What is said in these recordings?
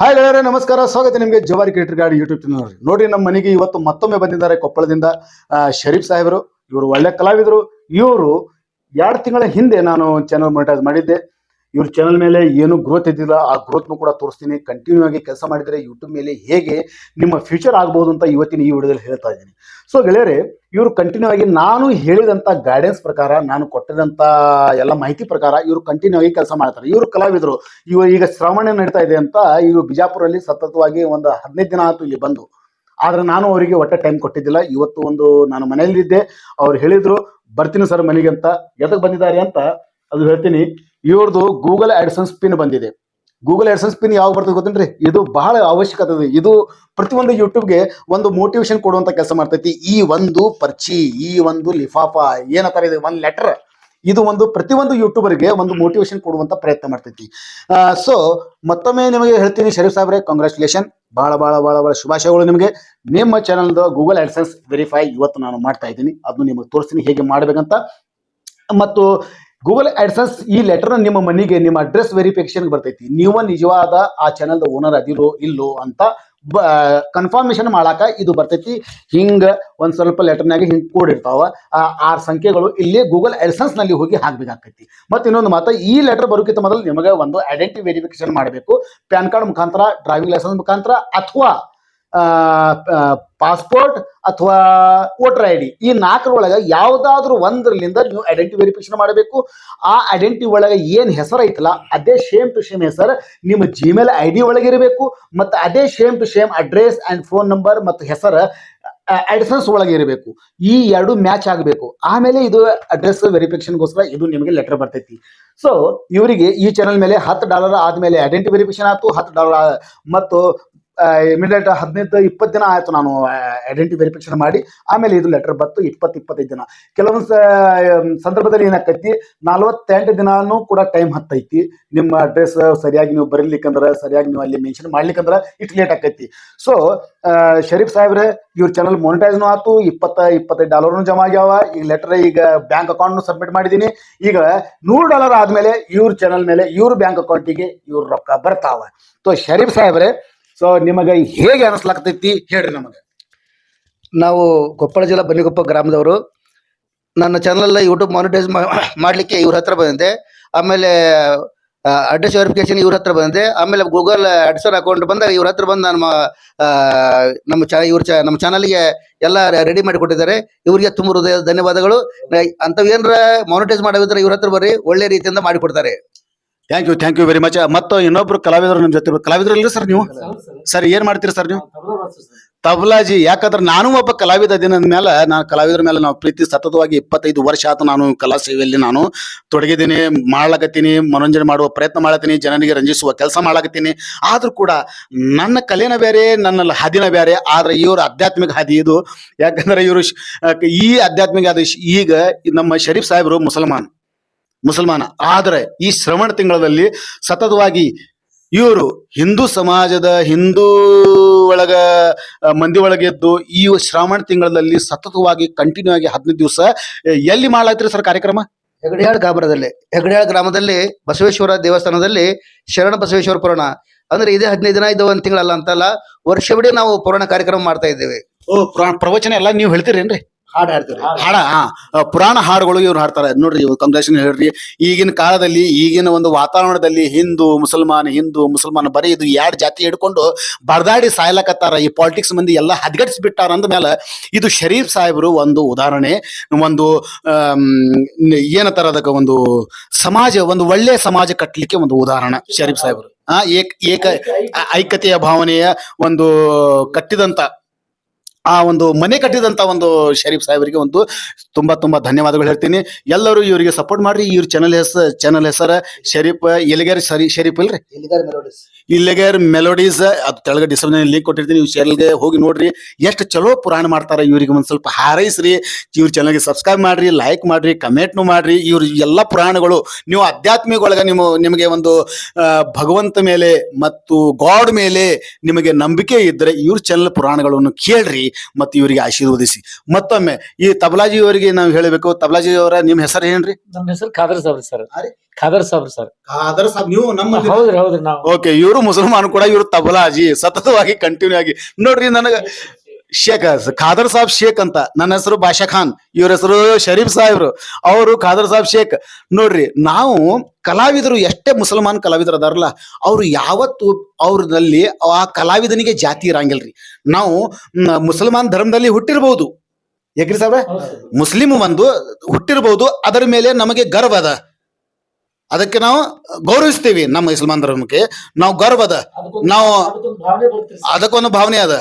Hi ಗೆಳೆಯರೆ ನಮಸ್ಕಾರ. ಸ್ವಾಗತ ನಿಮಗೆ ಜವಾರಿ ಕ್ರಿಯೇಟರ್ ಗಾಡಿ ಯೂಟ್ಯೂಬ್ ಚಾನಲ್ ನೋಡಿ, ನಮ್ಮ ಮನೆಗೆ ಇವತ್ತು ಮತ್ತೊಮ್ಮೆ ಬಂದಿದ್ದಾರೆ ಕೊಪ್ಪಳದಿಂದ ಶರೀಫ್ ಸಾಹೇಬರು. ಇವರು ಒಳ್ಳೆ ಕಲಾವಿದರು. ಇವರು ಎರಡು ತಿಂಗಳ ಹಿಂದೆ ನಾನು ಚಾನಲ್ ಮೊನಿಟೈಸ್ ಮಾಡಿದ್ದೆ. ಇವ್ರ ಚಾನಲ್ ಮೇಲೆ ಏನು ಗ್ರೋತ್ ಇದ್ದಿಲ್ಲ. ಆ ಗ್ರೋತ್ನು ಕೂಡ ತೋರಿಸ್ತೀನಿ. ಕಂಟಿನ್ಯೂ ಆಗಿ ಕೆಲಸ ಮಾಡಿದರೆ ಯೂಟ್ಯೂಬ್ ಮೇಲೆ ಹೇಗೆ ನಿಮ್ಮ ಫ್ಯೂಚರ್ ಆಗ್ಬೋದು ಅಂತ ಇವತ್ತಿನ ಈ ವಿಡಿಯೋದಲ್ಲಿ ಹೇಳ್ತಾ ಇದ್ದೀನಿ. ಸೊ ಗೆಳೆಯರೇ, ಇವರು ಕಂಟಿನ್ಯೂ ಆಗಿ ನಾನು ಹೇಳಿದಂಥ ಗೈಡೆನ್ಸ್ ಪ್ರಕಾರ, ನಾನು ಕೊಟ್ಟಿದಂಥ ಎಲ್ಲ ಮಾಹಿತಿ ಪ್ರಕಾರ ಇವರು ಕಂಟಿನ್ಯೂ ಆಗಿ ಕೆಲಸ ಮಾಡ್ತಾರೆ. ಇವರು ಕಲಾವಿದರು, ಇವ ಈಗ ಶ್ರವಣ ನಡೀತಾ ಇದೆ ಅಂತ ಇವರು ಬಿಜಾಪುರಲ್ಲಿ ಸತತವಾಗಿ ಒಂದು ಹದಿನೈದು ದಿನ ಆಯಿತು ಇಲ್ಲಿ ಬಂದು. ಆದ್ರೆ ನಾನು ಅವರಿಗೆ ಒಟ್ಟೆ ಟೈಮ್ ಕೊಟ್ಟಿದ್ದಿಲ್ಲ. ಇವತ್ತು ಒಂದು ನಾನು ಮನೆಯಲ್ಲಿದ್ದೆ. ಅವ್ರು ಹೇಳಿದರು, ಬರ್ತೀನಿ ಸರ್ ಮನೆಗೆ ಅಂತ. ಎದಕ್ಕೆ ಬಂದಿದ್ದಾರೆ ಅಂತ ಅದು ಹೇಳ್ತೀನಿ. ಇವ್ರದ್ದು ಗೂಗಲ್ ಆಡ್ಸನ್ಸ್ ಪಿನ್ ಬಂದಿದೆ. ಗೂಗಲ್ ಆಡ್ಸನ್ಸ್ ಪಿನ್ ಯಾವಾಗ ಬರ್ತದೆ ಗೊತ್ತೇನ್ರಿ? ಇದು ಬಹಳ ಅವಶ್ಯಕತೆ ಇದೆ ಪ್ರತಿಯೊಂದು ಯೂಟ್ಯೂಬ್ಗೆ ಒಂದು ಮೋಟಿವೇಶನ್ ಕೊಡುವಂತ ಕೆಲಸ ಮಾಡ್ತೈತಿ. ಈ ಒಂದು ಪರ್ಚಿ, ಈ ಒಂದು ಲಿಫಾಫಾ ಏನಂತಾರೆ ಇದು, ಒಂದು ಲೆಟರ್ ಇದು ಒಂದು ಪ್ರತಿಯೊಂದು ಯೂಟ್ಯೂಬರ್ಗೆ ಒಂದು ಮೋಟಿವೇಶನ್ ಕೊಡುವಂತ ಪ್ರಯತ್ನ ಮಾಡ್ತೈತಿ. ಸೊ ಮತ್ತೊಮ್ಮೆ ನಿಮಗೆ ಹೇಳ್ತೀನಿ, ಶರೀಫ್ ಸಾಹೇಬ್ರೆ ಕಾಂಗ್ರ್ಯಾಚುಲೇಷನ್ ಬಹಳ ಬಹಳ ಬಹಳ ಬಹಳ ಶುಭಾಶಯಗಳು ನಿಮಗೆ. ನಿಮ್ಮ ಚಾನಲ್ದು ಗೂಗಲ್ ಆಡ್ಸೆನ್ಸ್ ವೆರಿಫೈ ಇವತ್ತು ನಾನು ಮಾಡ್ತಾ ಇದ್ದೀನಿ. ಅದನ್ನು ನಿಮಗೆ ತೋರಿಸ್ತೀನಿ, ಹೇಗೆ ಮಾಡ್ಬೇಕಂತ. ಮತ್ತು ಗೂಗಲ್ ಆಡ್ಸನ್ಸ್ ಈ ಲೆಟರ್ ನಿಮ್ಮ ಮನೆಗೆ, ನಿಮ್ಮ ಅಡ್ರೆಸ್ ವೆರಿಫಿಕೇಶನ್ ಬರ್ತೈತಿ. ನೀವು ನಿಜವಾದ ಆ ಚಾನಲ್ದ ಓನರ್ ಅದಿರೋ ಇಲ್ಲೋ ಅಂತ ಕನ್ಫರ್ಮೇಶನ್ ಮಾಡಾಕ ಇದು ಬರ್ತೈತಿ. ಹಿಂಗ ಒಂದ್ ಸ್ವಲ್ಪ ಲೆಟರ್ನಾಗ ಹಿಂಗ್ ಕೋಡ್ ಇರ್ತಾವ. ಆ ಆರ್ ಸಂಖ್ಯೆಗಳು ಇಲ್ಲಿ ಗೂಗಲ್ನಲ್ಲಿ ಹೋಗಿ ಹಾಕ್ಬೇಕಾಗ್ತೈತಿ. ಮತ್ತೆ ಇನ್ನೊಂದು ಮಾತು, ಈ ಲೆಟರ್ ಬರೋಕ್ಕಿಂತ ಮೊದಲು ನಿಮಗೆ ಒಂದು ಐಡೆಂಟಿ ವೆರಿಫಿಕೇಶನ್ ಮಾಡಬೇಕು. ಪ್ಯಾನ್ ಕಾರ್ಡ್ ಮುಖಾಂತರ ಡ್ರೈವಿಂಗ್ ಲೈಸೆನ್ಸ್ ಮುಖಾಂತರ, ಅಥವಾ ಪಾಸ್ಪೋರ್ಟ್ ಅಥವಾ ವೋಟರ್ ಐ ಡಿ ಈ ನಾಲ್ಕರೊಳಗೆ ಯಾವುದಾದ್ರೂ ಒಂದರಲ್ಲಿಂದ ನೀವು ಐಡೆಂಟಿ ವೆರಿಫಿಕೇಶನ್ ಮಾಡಬೇಕು. ಆ ಐಡೆಂಟಿ ಒಳಗೆ ಏನು ಹೆಸರು ಐತಲ್ಲ, ಅದೇ ಸೇಮ್ ಟು ಸೇಮ್ ಹೆಸರು ನಿಮ್ಮ ಜಿಮೇಲ್ ಐ ಡಿ ಒಳಗೆ ಇರಬೇಕು, ಮತ್ತು ಅದೇ same to same address and phone number ಮತ್ತು ಹೆಸರು ಅಡ್ರೆಸ್ ಒಳಗೆ ಇರಬೇಕು. ಈ ಎರಡು ಮ್ಯಾಚ್ ಆಗಬೇಕು. ಆಮೇಲೆ ಇದು ಅಡ್ರೆಸ್ ವೆರಿಫಿಕೇಶನ್ಗೋಸ್ಕರ ಇದು ನಿಮಗೆ ಲೆಟರ್ ಬರ್ತೈತಿ. ಸೊ ಇವರಿಗೆ ಈ ಚಾನಲ್ ಮೇಲೆ ಹತ್ತು ಡಾಲರ್ ಆದಮೇಲೆ ಐಡೆಂಟಿ ವೆರಿಫಿಕೇಶನ್ ಆಯ್ತು, ಹತ್ತು ಡಾಲರ್ ಮತ್ತು ಇಮಿಡಿಯೇಟ್ ಹದಿನೈದು, ಇಪ್ಪತ್ತು ದಿನ ಆಯ್ತು ನಾನು ಐಡೆಂಟಿ ವೆರಿಫಿಕೇಶನ್ ಮಾಡಿ. ಆಮೇಲೆ ಇದು ಲೆಟರ್ ಬತ್ತು ಇಪ್ಪತ್ತು, ಇಪ್ಪತ್ತೈದು ದಿನ. ಕೆಲವೊಂದು ಸಂದರ್ಭದಲ್ಲಿ ಏನಾಕೈತಿ, ನಲವತ್ತೆಂಟು ದಿನಾನು ಕೂಡ ಟೈಮ್ ಹತ್ತೈತಿ. ನಿಮ್ಮ ಅಡ್ರೆಸ್ ಸರಿಯಾಗಿ ನೀವು ಬರೀಲಿಕ್ಕಂದ್ರೆ ಸರಿಯಾಗಿ ನೀವು ಅಲ್ಲಿ ಮೆನ್ಷನ್ ಮಾಡ್ಲಿಕ್ಕಂದ್ರೆ ಇಟ್ ಲೇಟ್ ಆಕೈತಿ. ಸೊ ಶರೀಫ್ ಸಾಹೇಬ್ರೆ, ಇವ್ರ ಚಾನಲ್ ಮೊನಿಟೈಸ್ನು ಆತು, ಇಪ್ಪತ್ತ, ಇಪ್ಪತ್ತೈದು ಡಾಲರ್ನು ಜಮಾ ಆಗ್ಯಾವ. ಈಗ ಲೆಟರ್ ಈಗ ಬ್ಯಾಂಕ್ ಅಕೌಂಟ್ನು ಸಬ್ಮಿಟ್ ಮಾಡಿದ್ದೀನಿ ಈಗ ನೂರು ಡಾಲರ್ ಆದ್ಮೇಲೆ ಇವ್ರ ಚಾನಲ್ ಮೇಲೆ ಇವ್ರ ಬ್ಯಾಂಕ್ ಅಕೌಂಟಿಗೆ ಇವ್ರ ರೊಕ್ಕ ಬರ್ತಾವ. ಸೊ ಶರೀಫ್ ಸಾಹೇಬ್ರೆ ಸೊ ನಿಮಗೆ ಹೇಗೆ ಅನಿಸ್ಲಾಗ್ತೈತಿ ಹೇಳ್ರಿ ನಮಗೆ. ನಾವು ಕೊಪ್ಪಳ ಜಿಲ್ಲಾ ಬನ್ನಿಕೊಪ್ಪ ಗ್ರಾಮದವರು. ನನ್ನ ಚಾನಲ್ ಯೂಟ್ಯೂಬ್ ಮಾನಿಟೈಸ್ ಮಾಡಲಿಕ್ಕೆ ಇವ್ರ ಹತ್ರ ಬಂದಿದೆ ಆಮೇಲೆ ಅಡ್ರೆಸ್ ವೆರಿಫಿಕೇಶನ್ ಇವ್ರ ಹತ್ರ ಬಂದಿದೆ ಆಮೇಲೆ ಗೂಗಲ್ ಅಡ್ಸರ್ ಅಕೌಂಟ್ ಬಂದಾಗ ಇವ್ರ ಹತ್ರ ಬಂದು ನಮ್ಮ ನಮ್ಮ ಚಾ, ಇವ್ರ ಚಾ, ನಮ್ಮ ಚಾನಲ್ಗೆ ಎಲ್ಲ ರೆಡಿ ಮಾಡಿ ಕೊಟ್ಟಿದ್ದಾರೆ. ಇವರಿಗೆ ತುಂಬ ಹೃದಯ ಧನ್ಯವಾದಗಳು. ಅಂಥವೇನರ ಮಾನಿಟೈಸ್ ಮಾಡೋದಿದ್ರೆ ಇವ್ರ ಹತ್ರ ಬರ್ರಿ. ಒಳ್ಳೆ ರೀತಿಯಿಂದ ಮಾಡಿಕೊಡ್ತಾರೆ thank you thank you very much ಮತ್ತು ಇನ್ನೊಬ್ರು ಕಲಾವಿದರು ನಿಮ್ಮ ಜೊತೆ ಕಲಾವಿದರು ಇಲ್ರಿ ಸರ್ ನೀವು? ಸರ್. ಏನ್ ಮಾಡ್ತೀರಿ ಸರ್ ನೀವು? ತಬಲಾಜಿ ಯಾಕಂದ್ರೆ ನಾನು ಒಬ್ಬ ಕಲಾವಿದ ದಿನದ ಮೇಲೆ ನಾನು ಕಲಾವಿದರ ಮೇಲೆ ನಾವು ಪ್ರೀತಿ ಸತತವಾಗಿ ಇಪ್ಪತ್ತೈದು ವರ್ಷ ಆತು ನಾನು ಕಲಾ ಸೇವೆಯಲ್ಲಿ ನಾನು ತೊಡಗಿದ್ದೀನಿ ಮಾಡ್ಲಕತ್ತೀನಿ ಮನೋರಂಜನೆ ಮಾಡುವ ಪ್ರಯತ್ನ ಮಾಡತ್ತೀನಿ ಜನರಿಗೆ ರಂಜಿಸುವ ಕೆಲಸ ಮಾಡ್ಲಾಗತ್ತೀನಿ ಆದ್ರೂ ಕೂಡ ನನ್ನ ಕಲೆನ ಬೇರೆ ನನ್ನ ಹಾದಿನ ಬೇರೆ ಆದ್ರೆ ಇವರು ಆಧ್ಯಾತ್ಮಿಕ ಹಾದಿ ಇದು. ಯಾಕಂದ್ರೆ ಇವರು ಈ ಆಧ್ಯಾತ್ಮಿಕ ಹಾದಿ ಈಗ ನಮ್ಮ ಶರೀಫ್ ಸಾಹೇಬರು ಮುಸಲ್ಮಾನ್. ಮುಸಲ್ಮಾನ. ಆದರೆ ಈ ಶ್ರವಣ ತಿಂಗಳಲ್ಲಿ ಸತತವಾಗಿ ಇವರು ಹಿಂದೂ ಸಮಾಜದ ಹಿಂದೂ ಒಳಗ ಮಂದಿ ಒಳಗೆದ್ದು ಈ ಶ್ರಾವಣ ತಿಂಗಳಲ್ಲಿ ಸತತವಾಗಿ ಕಂಟಿನ್ಯೂ ಆಗಿ ಹದಿನೈದು ದಿವಸ ಎಲ್ಲಿ ಮಾಡ್ಲಾತ್ರಿ ಸರ್ ಕಾರ್ಯಕ್ರಮ? ಹೆಗಡಿಯಾಳ್ ಗ್ರಾಮದಲ್ಲಿ ಹೆಗಡಿಯಾಳ್ ಗ್ರಾಮದಲ್ಲಿ ಬಸವೇಶ್ವರ ದೇವಸ್ಥಾನದಲ್ಲಿ ಶರಣ ಬಸವೇಶ್ವರ ಪುರಾಣ. ಅಂದ್ರೆ ಇದೇ ಹದಿನೈದು ದಿನ ಇದು ಒಂದು ತಿಂಗಳಲ್ಲ ಅಂತಲ್ಲ ವರ್ಷವಿಡೀ ನಾವು ಪುರಾಣ ಕಾರ್ಯಕ್ರಮ ಮಾಡ್ತಾ ಇದ್ದೇವೆ. ಓ ಪ್ರ- ಪ್ರವಚನ ಎಲ್ಲ ನೀವು ಹೇಳ್ತೀರೇನ್ರಿ? ಹಾಡು ಹಾಡ್ತೀವಿ ಹಾಡ ಹಾ. ಪುರಾಣ ಹಾಡುಗಳು ಇವ್ರು ಹಾಡ್ತಾರೆ. ನೋಡ್ರಿ ಕಂಗ್ರೇಷನ್ ಹೇಳ್ರಿ. ಈಗಿನ ಕಾಲದಲ್ಲಿ ಈಗಿನ ಒಂದು ವಾತಾವರಣದಲ್ಲಿ ಹಿಂದೂ ಮುಸಲ್ಮಾನ್ ಹಿಂದೂ ಮುಸಲ್ಮಾನ ಬರೀ ಇದು ಎರಡು ಜಾತಿ ಹಿಡ್ಕೊಂಡು ಬರ್ದಾಡಿ ಸಾಯ್ಲಕತ್ತಾರ. ಈ ಪಾಲಿಟಿಕ್ಸ್ ಮಂದಿ ಎಲ್ಲ ಹದ್ಗಟ್ಸ್ಬಿಟ್ಟಾರ ಅಂದ ಮೇಲೆ ಇದು ಶರೀಫ್ ಸಾಹೇಬರು ಒಂದು ಉದಾಹರಣೆ. ಒಂದು ಏನತ್ತಾರ ಏನಂತಾರ ಅದಕ್ಕೆ ಒಂದು ಸಮಾಜ ಒಂದು ಒಳ್ಳೆ ಸಮಾಜ ಕಟ್ಟಲಿಕ್ಕೆ ಒಂದು ಉದಾಹರಣೆ ಶರೀಫ್ ಸಾಹೇಬರು. ಆ ಏಕ ಏಕ ಐಕ್ಯತೆಯ ಭಾವನೆಯ ಒಂದು ಕಟ್ಟಿದಂತ ಆ ಒಂದು ಮನೆ ಕಟ್ಟಿದಂತ ಒಂದು ಶರೀಫ್ ಸಾಹೇಬರಿಗೆ ಒಂದು ತುಂಬಾ ತುಂಬಾ ಧನ್ಯವಾದಗಳು ಹೇಳ್ತೀನಿ. ಎಲ್ಲರೂ ಇವರಿಗೆ ಸಪೋರ್ಟ್ ಮಾಡ್ರಿ. ಇವ್ರ ಚಾನಲ್ ಹೆಸರು ಚಾನಲ್ ಹೆಸರು ಶರೀಫ್ ಎಲಿಗೇರ್ ಸರಿ ಶರೀಫ್ ಇಲ್ರಿ? ಇಲ್ಲಿಗೇರ್ ಮೆಲೋಡೀಸ್ ಅದು ತೆಳಗ ಡಿಸ್ಕ್ರಿಪ್ಷನ್ ಲಿಂಕ್ ಕೊಟ್ಟಿರ್ತೀನಿ. ಇವ್ರ ಚಾನಲ್ಗೆ ಹೋಗಿ ನೋಡ್ರಿ. ಎಷ್ಟು ಚಲೋ ಪುರಾಣ ಮಾಡ್ತಾರೆ ಇವರಿಗೆ ಒಂದು ಸ್ವಲ್ಪ ಹಾರೈಸ್ರಿ. ಇವ್ರ ಚಾನಲ್ಗೆ ಸಬ್ಸ್ಕ್ರೈಬ್ ಮಾಡ್ರಿ ಲೈಕ್ ಮಾಡ್ರಿ ಕಮೆಂಟ್ನು ಮಾಡ್ರಿ. ಇವ್ರ ಎಲ್ಲ ಪುರಾಣಗಳು ನೀವು ಆಧ್ಯಾತ್ಮಿಕ ನಿಮ್ಮ ನಿಮಗೆ ಒಂದು ಭಗವಂತ ಮೇಲೆ ಮತ್ತು ಗಾಡ್ ಮೇಲೆ ನಿಮಗೆ ನಂಬಿಕೆ ಇದ್ದರೆ ಇವ್ರ ಚಾನಲ್ ಪುರಾಣಗಳನ್ನು ಕೇಳ್ರಿ. ಮತ್ತು ಇವರಿಗೆ ಆಶೀರ್ವದಿಸಿ. ಮತ್ತೊಮ್ಮೆ ಈ ತಬಲಾಜಿ ಅವರಿಗೆ ನಾವು ಹೇಳಬೇಕು. ತಬಲಾಜಿ ಅವರ ನಿಮ್ಮ ಹೆಸರು ಏನ್ರಿ? ನಮ್ಮ ಹೆಸರು ಖಾದರ್ ಸಾಬ್ರಿ ಸರ್? ಖಾದರ್ ಸಾಬ್ರಿ ಸರ್. ಖಾದರ್ ಸಾಬ್ ನೀವು ನಮ್ಮ ಹೌದ್ರಿ ಹೌದ್ರಿ ನಾವು. ಓಕೆ ಇವರು ಮುಸಲ್ಮಾನ್ ಕೂಡ ಇವರು ತಬಲಾಜಿ ಸತತವಾಗಿ ಕಂಟಿನ್ಯೂ ಆಗಿ. ನೋಡ್ರಿ ನನಗ ಶೇಖ್ ಖಾದರ್ ಸಾಬ್ ಶೇಖ್ ಅಂತ. ನನ್ನ ಹೆಸರು ಬಾಷಾ ಖಾನ್ ಇವ್ರ ಹೆಸರು ಶರೀಫ್ ಸಾಹೇಬ್ರು. ಅವರು ಖಾದರ್ ಸಾಬ್ ಶೇಖ್. ನೋಡ್ರಿ ನಾವು ಕಲಾವಿದರು ಎಷ್ಟೇ ಮುಸಲ್ಮಾನ್ ಕಲಾವಿದರು ಅದಾರಲ್ಲ ಅವ್ರು ಯಾವತ್ತು ಅವ್ರದಲ್ಲಿ ಆ ಕಲಾವಿದನಿಗೆ ಜಾತಿ ಇರಂಗಿಲ್ರಿ. ನಾವು ಮುಸಲ್ಮಾನ್ ಧರ್ಮದಲ್ಲಿ ಹುಟ್ಟಿರ್ಬಹುದು ಯಾಕ್ರಿ ಸಾಬ್ರೆ ಮುಸ್ಲಿಂ ಒಂದು ಹುಟ್ಟಿರ್ಬಹುದು ಅದರ ಮೇಲೆ ನಮಗೆ ಗರ್ವ ಅದ. ಅದಕ್ಕೆ ನಾವು ಗೌರವಿಸ್ತೀವಿ ನಮ್ಮ ಮುಸಲ್ಮಾನ್ ಧರ್ಮಕ್ಕೆ. ನಾವು ಗರ್ವ ಅದ ನಾವು ಅದಕ್ಕೊಂದು ಭಾವನೆ ಅದ.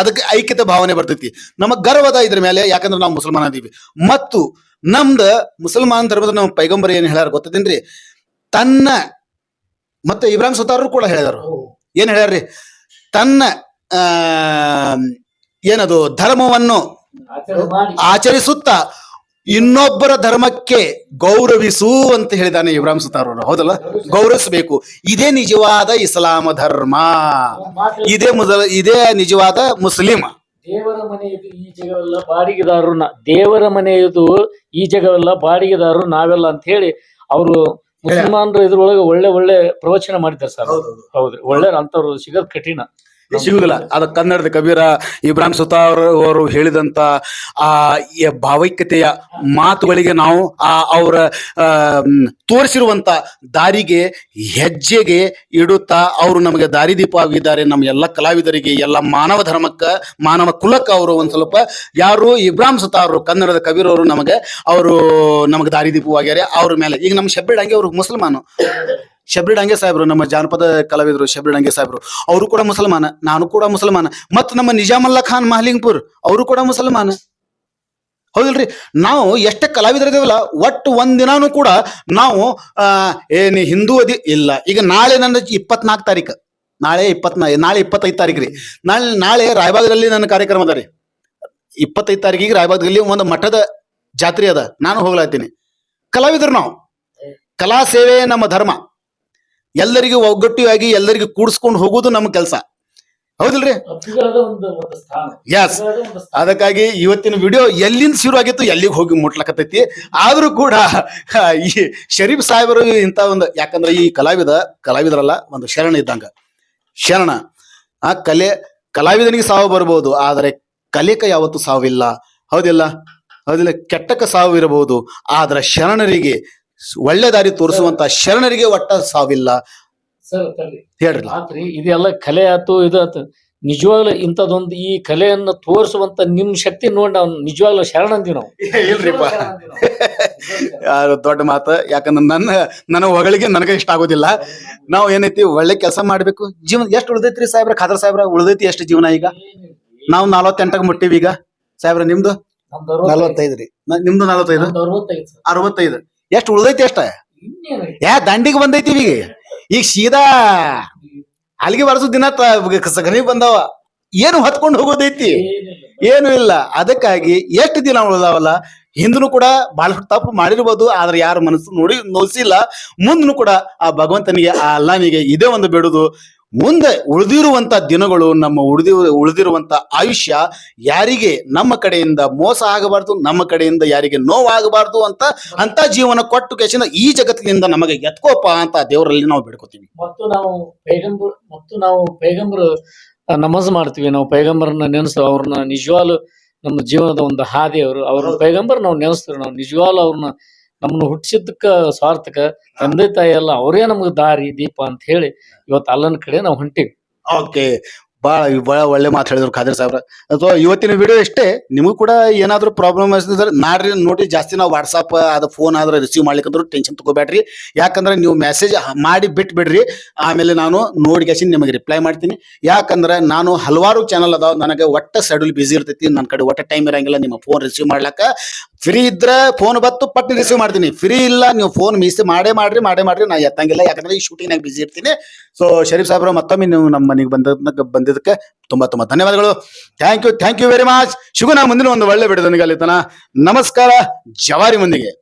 ಅದಕ್ಕೆ ಐಕ್ಯತೆ ಭಾವನೆ ಬರ್ತೈತಿ. ನಮಗ್ ಗರ್ವ ಅದ ಇದ್ರ ಮೇಲೆ ಯಾಕಂದ್ರೆ ನಾವು ಮುಸಲ್ಮಾನ ಅದೀವಿ ಮತ್ತು ನಮ್ದ ಮುಸಲ್ಮಾನ್ ಧರ್ಮದ ನಮ್ಮ ಪೈಗಂಬರಿ ಏನ್ ಹೇಳ್ಯಾರ ಗೊತ್ತದೇನ್ರಿ? ತನ್ನ ಮತ್ತೆ ಇಬ್ರಾಹಿಂ ಸುತಾರರು ಕೂಡ ಹೇಳಿದಾರು ಏನ್ ಹೇಳ್ಯಾರ್ರಿ? ತನ್ನ ಆ ಏನದು ಧರ್ಮವನ್ನು ಆಚರಿಸುತ್ತಾ ಇನ್ನೊಬ್ಬರ ಧರ್ಮಕ್ಕೆ ಗೌರವಿಸು ಅಂತ ಹೇಳಿದಾನೆ ಇಬ್ರಾಹಿಂ ಸುತಾರವರು ಹೌದಲ್ಲ? ಗೌರವಿಸಬೇಕು. ಇದೇ ನಿಜವಾದ ಇಸ್ಲಾಮ ಧರ್ಮ. ಇದೇ ಮೊದಲ ಇದೇ ನಿಜವಾದ ಮುಸ್ಲಿಂ ದೇವರ ಮನೆಯದು ಈ ಜಗವೆಲ್ಲ ಬಾಡಿಗೆದಾರರು ದೇವರ ಮನೆಯದು ಈ ಜಗವೆಲ್ಲ ಬಾಡಿಗೆದಾರರು ನಾವೆಲ್ಲ ಅಂತ ಹೇಳಿ ಅವರು ಮುಸಲ್ಮಾನರು ಇದ್ರೊಳಗೆ ಒಳ್ಳೆ ಒಳ್ಳೆ ಪ್ರವಚನ ಮಾಡಿದ್ದಾರೆ ಸರ್. ಹೌದ್ರಿ. ಒಳ್ಳೆ ಅಂತವ್ರು ಸಿಗೋದ್ ಕಠಿಣ. ಸಿಗುದಿಲ್ಲ. ಅದ ಕನ್ನಡದ ಕಬೀರ, ಇಬ್ರಾಹಿಂ ಸುತಾ ಅವರು ಹೇಳಿದಂತ ಆ ಭಾವೈಕ್ಯತೆಯ ಮಾತುಗಳಿಗೆ ನಾವು ಆ, ಅವರ ತೋರಿಸಿರುವಂತ ದಾರಿಗೆ ಹೆಜ್ಜೆಗೆ ಇಡುತ್ತಾ ಅವರು ನಮಗೆ ದಾರಿದೀಪ ಆಗಿದ್ದಾರೆ. ನಮ್ಮ ಎಲ್ಲ ಕಲಾವಿದರಿಗೆ, ಎಲ್ಲ ಮಾನವ ಧರ್ಮಕ್ಕ, ಮಾನವ ಕುಲಕ್ಕೆ ಅವರು ಒಂದ್ ಸ್ವಲ್ಪ ಯಾರು ಇಬ್ರಾಹಿಂ ಸುತಾರ್, ಕನ್ನಡದ ಕಬೀರ್ ಅವರು ನಮಗೆ ಅವರು ನಮಗೆ ದಾರಿದೀಪವಾಗ್ಯಾರೆ ಅವ್ರ ಮೇಲೆ. ಈಗ ನಮ್ಮ ಶಬ್ಬಿ ಹಂಗೆ ಅವರು ಮುಸಲ್ಮಾನು. ಶಬ್ರಿ ಡಂಗೆ ಸಾಹೇಬ್ರು, ನಮ್ಮ ಜಾನಪದ ಕಲಾವಿದರು ಶಬ್ರಿ ಡಂಗೆ ಸಾಹೇಬ್ರು. ಅವರು ಕೂಡ ಮುಸಲ್ಮಾನ, ನಾನು ಕೂಡ ಮುಸಲ್ಮಾನ. ಮತ್ತು ನಮ್ಮ ನಿಜಾಮಲ್ಲಾ ಖಾನ್ ಮಹಲಿಂಗ್ಪುರ್, ಅವರು ಕೂಡ ಮುಸಲ್ಮಾನ. ಹೌದಲ್ರಿ? ನಾವು ಎಷ್ಟೇ ಕಲಾವಿದರಿದ್ದೇವಲ್ಲ ಒಟ್ಟು ಒಂದಿನಾನು ಕೂಡ ನಾವು ಏನು ಹಿಂದೂ ಅದಿ ಇಲ್ಲ. ಈಗ ನಾಳೆ ನನ್ನ ಇಪ್ಪತ್ನಾಲ್ಕು ತಾರೀಕು. ನಾಳೆ ಇಪ್ಪತ್ನಾ, ನಾಳೆ ಇಪ್ಪತ್ತೈದು ತಾರೀಕು ರೀ ನಾಳೆ ನಾಳೆ ರಾಯಬಾಗದಲ್ಲಿ ನನ್ನ ಕಾರ್ಯಕ್ರಮ ಅದ ರೀ. ಇಪ್ಪತ್ತೈದು ತಾರೀಕಿಗೆ ರಾಯಬಾಗದಲ್ಲಿ ಒಂದು ಮಠದ ಜಾತ್ರೆ ಅದ. ನಾನು ಹೋಗ್ಲಾತೀನಿ ಕಲಾವಿದರು ನಾವು. ಕಲಾ ಸೇವೆ ನಮ್ಮ ಧರ್ಮ. ಎಲ್ಲರಿಗೂ ಒಗ್ಗಟ್ಟಿಯಾಗಿ ಎಲ್ಲರಿಗೂ ಕೂಡಿಸ್ಕೊಂಡು ಹೋಗೋದು ನಮ್ಮ ಕೆಲಸ. ಹೌದಿಲ್ರಿ? ಎಸ್. ಅದಕ್ಕಾಗಿ ಇವತ್ತಿನ ವಿಡಿಯೋ ಎಲ್ಲಿಂದ ಶುರು ಆಗಿತ್ತು ಎಲ್ಲಿಗೆ ಹೋಗಿ ಮುಟ್ಲಕತ್ತೈತಿ? ಆದ್ರೂ ಕೂಡ ಈ ಶರೀಫ್ ಸಾಹೇಬರು ಇಂತ ಒಂದು ಯಾಕಂದ್ರೆ ಈ ಕಲಾವಿದ ಕಲಾವಿದರಲ್ಲ ಒಂದು ಶರಣ ಇದ್ದಂಗ. ಶರಣ. ಆ ಕಲೆ ಕಲಾವಿದನಿಗೆ ಸಾವು ಬರ್ಬೋದು ಆದರೆ ಕಲೆಕ ಯಾವತ್ತು ಸಾವಿಲ್ಲ. ಹೌದಿಲ್ಲ? ಹೌದಿಲ್ಲ? ಕೆಟ್ಟಕ್ಕ ಸಾವು ಇರಬಹುದು ಆದ್ರೆ ಶರಣರಿಗೆ ಒಳ್ಳೆ ದಾರಿ ತೋರಿಸುವಂತ ಶರಣರಿಗೆ ಒಟ್ಟ ಸಾವಿಲ್ಲ. ಹೇಳ್ರಿ. ಆತ್ರಿ ಇದೆಲ್ಲ ಕಲೆ ಆತು ಇದು ಆತು. ನಿಜವಾಗ್ಲೂ ಇಂಥದೊಂದು ಈ ಕಲೆಯನ್ನ ತೋರಿಸುವಂತ ನಿಮ್ ಶಕ್ತಿ ನೋಡಿ ನಾವು ನಿಜವಾಗ್ಲೂ ಶರಣ ಅಂತೀವಿ ನಾವು ಇಲ್ರಿಪ್ಪ. ದೊಡ್ಡ ಮಾತು ಯಾಕಂದ್ರೆ ನನ್ನ ನನ್ನ ಹೊಗಳಿಗೆ ನನಗೆ ಇಷ್ಟ ಆಗೋದಿಲ್ಲ. ನಾವು ಏನೈತಿ ಒಳ್ಳೆ ಕೆಲಸ ಮಾಡ್ಬೇಕು. ಜೀವನ ಎಷ್ಟು ಉಳ್ದೈತ್ರಿ ಸಾಹೇಬ್ರ? ಖಾದ್ರ ಸಾಹೇಬ್ರ ಉಳ್ದೈತಿ ಎಷ್ಟು ಜೀವನ ಈಗ? ನಾವು ನಲವತ್ತೆಂಟಕ್ಕೆ ಮುಟ್ಟಿವಿ ಈಗ ಸಾಹೇಬ್ರ ನಿಮ್ದು? ನಲವತ್ತೈದು ರೀ. ನಿಮ್ದು ನಲವತ್ತೈದು. ಅರವತ್ತೈದು. ಎಷ್ಟು ಉಳ್ದೈತಿ ಎಷ್ಟ? ಯಾ ದಂಡಿಗೆ ಬಂದೈತಿ ಈಗ. ಈಗ ಸೀದಾ ಅಲ್ಲಿಗೆ ಬರ್ಸು ದಿನ ಸಗಣಿ ಬಂದವ. ಏನು ಹತ್ಕೊಂಡು ಹೋಗೋದೈತಿ? ಏನು ಇಲ್ಲ. ಅದಕ್ಕಾಗಿ ಎಷ್ಟು ದಿನ ಉಳಿದಾವಲ್ಲ? ಹಿಂದೂ ಕೂಡ ಬಹಳಷ್ಟು ತಪ್ಪು ಮಾಡಿರ್ಬೋದು, ಆದ್ರೆ ಯಾರು ಮನಸ್ಸು ನೋಡಿ ನೋಯಿಸಿಲ್ಲ ಮುಂದೂ ಕೂಡ ಆ ಭಗವಂತನಿಗೆ, ಆ ಅಲ್ಲಾನಿಗೆ ಇದೇ ಒಂದು ಬಿಡುದು. ಮುಂದೆ ಉಳಿದಿರುವಂತ ದಿನಗಳು ನಮ್ಮ ಉಳಿದಿ ಉಳಿದಿರುವಂತ ಆಯುಷ್ಯ ಯಾರಿಗೆ ನಮ್ಮ ಕಡೆಯಿಂದ ಮೋಸ ಆಗಬಾರ್ದು ನಮ್ಮ ಕಡೆಯಿಂದ ಯಾರಿಗೆ ನೋವಾಗಬಾರ್ದು ಅಂತ ಅಂತ ಜೀವನ ಕೊಟ್ಟು ಕೆಸಿಂದ ಈ ಜಗತ್ತಿನಿಂದ ನಮಗೆ ಎತ್ಕೋಪ ಅಂತ ದೇವರಲ್ಲಿ ನಾವು ಬೇಡ್ಕೋತೀವಿ. ಮತ್ತು ನಾವು ಪೈಗಂಬರ್ ಮತ್ತು ನಾವು ಪೈಗಂಬರು ನಮಾಜ್ ಮಾಡ್ತೀವಿ. ನಾವು ಪೈಗಂಬರನ್ನ ನೆನೆಸ್ತೀವಿ. ಅವ್ರನ್ನ ನಿಜವಾಲು ನಮ್ಮ ಜೀವನದ ಒಂದು ಹಾದಿ ಅವರು. ಅವ್ರ ಪೈಗಂಬರ್ ನಾವು ನೆನೆಸ್ತೀವಿ. ನಾವು ನಿಜವಾಲು ಅವ್ರನ್ನ ನಮ್ಮನ್ನ ಹುಟ್ಟಿಸಿದ್ದಕ್ಕ ಸ್ವಾರ್ಥಕ ತಂದೆ ತಾಯಿ ಎಲ್ಲ ಅವರೇ ನಮ್ಗೆ ದಾರಿ ದೀಪ ಅಂತ ಹೇಳಿ ಇವತ್ತು ಅಲ್ಲನ ಕಡೆ ನಾವು ಹೊಂಟಿವಿ. ಓಕೆ ಭಾಳ ಭಾಳ ಒಳ್ಳೆ ಮಾತು ಹೇಳಿದ್ರು ಖಾದರ್ ಸಾಹೇಬ್ರ. ಅಥವಾ ಇವತ್ತಿನ ವಿಡಿಯೋ ಇಷ್ಟೇ ನಿಮಗೂ ಕೂಡ ಏನಾದರೂ ಪ್ರಾಬ್ಲಮ್ ಅನಿಸಿದ್ರೆ ನಾಡ್ರಿ ನೋಡಿ ಜಾಸ್ತಿ ನಾವು ವಾಟ್ಸಪ್ ಅದು ಫೋನ್ ಆದ್ರೆ ರಿಸೀವ್ ಮಾಡ್ಲಿಕ್ಕಂದ್ರೂ ಟೆನ್ಷನ್ ತಗೋಬೇಡ್ರಿ. ಯಾಕಂದ್ರೆ ನೀವು ಮೆಸೇಜ್ ಮಾಡಿ ಬಿಟ್ಬಿಡ್ರಿ. ಆಮೇಲೆ ನಾನು ನೋಡಿ ಕ್ಯಾಸಿ ನಿಮಗೆ ರಿಪ್ಲೈ ಮಾಡ್ತೀನಿ. ಯಾಕಂದ್ರೆ ನಾನು ಹಲವಾರು ಚಾನಲ್ ಅದಾವ. ನನಗೆ ಒಟ್ಟ ಶೆಡ್ಯೂಲ್ ಬಿಸಿ ಇರ್ತೈತಿ. ನನ್ನ ಕಡೆ ಒಟ್ಟ ಟೈಮ್ ಇರಂಗಿಲ್ಲ. ನಿಮ್ಮ ಫೋನ್ ರಿಸೀವ್ ಮಾಡ್ಲಾಕ ಫ್ರೀ ಇದ್ರೆ ಫೋನ್ ಬತ್ತು ಪಟ್ಟು ರಿಸೀವ್ ಮಾಡ್ತೀನಿ. ಫ್ರೀ ಇಲ್ಲ, ನೀವು ಫೋನ್ ಮಿಸ್ ಮಾಡೇ ಮಾಡ್ರಿ ಮಾಡೇ ಮಾಡ್ರಿ. ನಾ ಎತ್ತಂಗಿಲ್ಲ. ಯಾಕಂದ್ರೆ ಈ ಶೂಟಿಂಗ್ನಾಗ ಬಿಸಿ ಇರ್ತೀನಿ. ಸೊ ಶರೀಫ್ ಸಾಹೇಬ್ರ ಮತ್ತೊಮ್ಮೆ ನೀವು ನಮ್ಮ ಮನೆಗೆ ಬಂದ ಬಂದಿದ್ದಕ್ಕೆ ತುಂಬಾ ತುಂಬಾ ಧನ್ಯವಾದಗಳು. Thank you thank you very much ನಾ ಮುಂದಿನ ಒಂದು ಒಳ್ಳೆ ಬಿಡೋದನಿಗೆ ಅಲ್ಲಿ ನಮಸ್ಕಾರ. ಜವಾರಿ ಮಂದಿಗೆ.